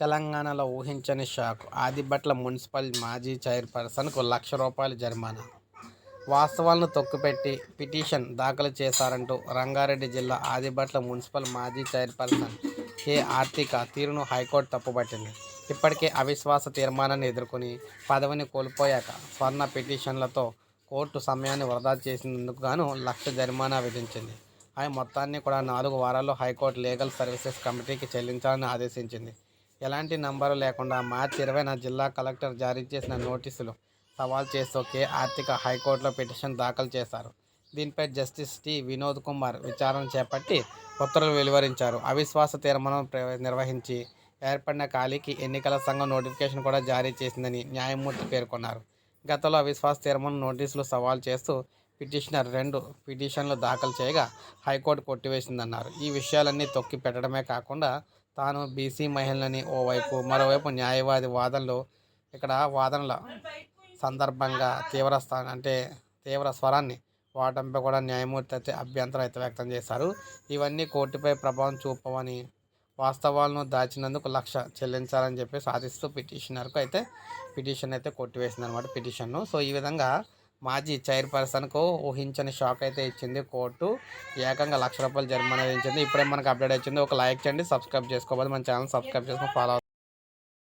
తెలంగాణలో ఊహించని shock. Adibatla municipal మాజీ చైర్పర్సన్కు లక్ష రూపాయల జరిమానా. వాస్తవాలను తొక్కుపెట్టి పిటిషన్ దాఖలు చేశారంటూ రంగారెడ్డి జిల్లా ఆదిబట్ల మున్సిపల్ మాజీ చైర్పర్సన్ కె. ఆర్తిక తీరును హైకోర్టు తప్పుపట్టింది. ఇప్పటికే అవిశ్వాస తీర్మానాన్ని ఎదుర్కొని పదవిని కోల్పోయాక స్వర్ణ పిటిషన్లతో కోర్టు సమయాన్ని వృధా చేసినందుకు గాను లక్ష జరిమానా విధించింది. ఆ మొత్తాన్ని కూడా నాలుగు వారాల్లో హైకోర్టు లీగల్ సర్వీసెస్ కమిటీకి చెల్లించాలని ఆదేశించింది. ఎలాంటి నంబరు లేకుండా మార్చి ఇరవైన జిల్లా కలెక్టర్ జారీ చేసిన నోటీసులు సవాల్ చేస్తూ ఆర్థిక హైకోర్టులో పిటిషన్ దాఖలు చేశారు. దీనిపై జస్టిస్ టి. వినోద్ కుమార్ విచారణ చేపట్టి ఉత్తర్వులు వెలువరించారు. అవిశ్వాస తీర్మానం నిర్వహించి ఏర్పడిన ఖాళీకి ఎన్నికల సంఘం నోటిఫికేషన్ కూడా జారీ చేసిందని న్యాయమూర్తి పేర్కొన్నారు. గతంలో అవిశ్వాస తీర్మానం నోటీసులు సవాల్ చేస్తూ పిటిషనర్ రెండు పిటిషన్లు దాఖలు చేయగా హైకోర్టు కొట్టివేసిందన్నారు. ఈ విషయాలన్నీ తొక్కి పెట్టడమే కాకుండా తాను బీసీ మహిళలని ఓవైపు మరోవైపు న్యాయవాది వాదనలు ఇక్కడ వాదనల సందర్భంగా తీవ్ర స్థా అంటే తీవ్ర స్వరాన్ని వాటంపై కూడా న్యాయమూర్తి అయితే అభ్యంతరం అయితే వ్యక్తం చేశారు. ఇవన్నీ కోర్టుపై ప్రభావం చూపవని వాస్తవాలను దాచినందుకు లక్ష చెల్లించాలని చెప్పి సాధిస్తూ పిటిషనర్కు అయితే పిటిషన్ అయితే కొట్టివేసింది అనమాట పిటిషన్ను. సో ఈ విధంగా మాజీ చైర్పర్సన్కు ఊహించని షాక్ అయితే ఇచ్చింది కోర్టు. ఏకంగా లక్ష రూపాయలు జరిమానా విధించింది ఇప్పుడే మనకు అప్డేట్ వచ్చింది ఒక లైక్ చేయండి సబ్స్క్రైబ్ చేసుకోవాలి. మన ఛానల్ సబ్స్క్రైబ్ చేసుకుని ఫాలో